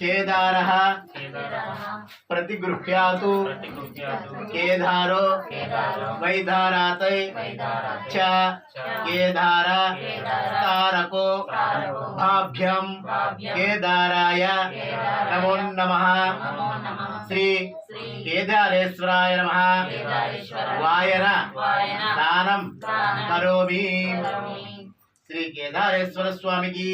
కేదారः केदारः प्रतिगृह्यातु प्रतिगृह्यातु కేదారో केदारो వైదారాతై वैदारात् చ కేదార తారకో తారకో భాభ్యం भाभ्यं కేదారాయ నమో నమ नमो नमः శ్రీ श्री కేదారేశ్వరాయ నమ केदारेश्वराय వాయన वायन దానం दानं కరోమి करोमि శ్రీ కేదారేశ్వర స్వామికి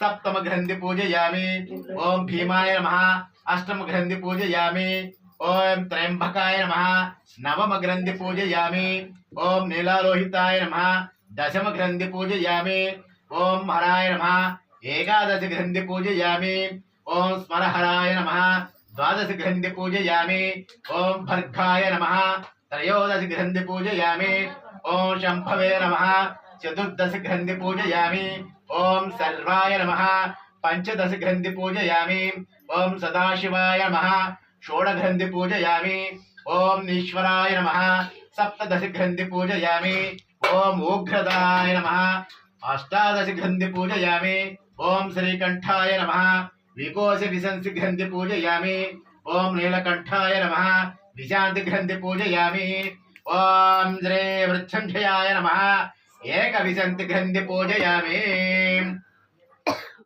सप्तम ग्रंथि पूजया ओम भीमाय नमः। अष्टम ग्रंथि पूजयामी ओम त्रयंबकाय नमः। नवम ग्रंथि पूजयामी ओम नीलारोहिताय नमः। दशम ग्रंथि पूजयामी ओम हराय नमः। एकादश ग्रंथि पूजयामी ओम स्मरहराय नमः। द्वादश ग्रंथि पूजयामी ओम भर्खाय नमः। त्रयोदश ग्रंथि पूजयामी ओम शंभवे नमः। चतुर्दश ग्रंथि पूजया ओम सर्वाय नम। पंचदश ग्रंथि पूजयामी। ओम सदाशिवाय नम। षोड़ ग्रंथि पूजयामी। ओम ईश्वराय नम। सप्तश ग्रंथि पूजयामी। ओम उग्रदाय नम। अष्टादश ग्रंथि पूजयामी। ओम श्रीकंठा नम। विकोश विशंसि ग्रंथि पूजयामी। ओम नीलकंठा नम। विशांति ग्रंथि पूजयामी। ओम श्री वृक्षंठयाय नमः। एक एकविंशति पूजया मे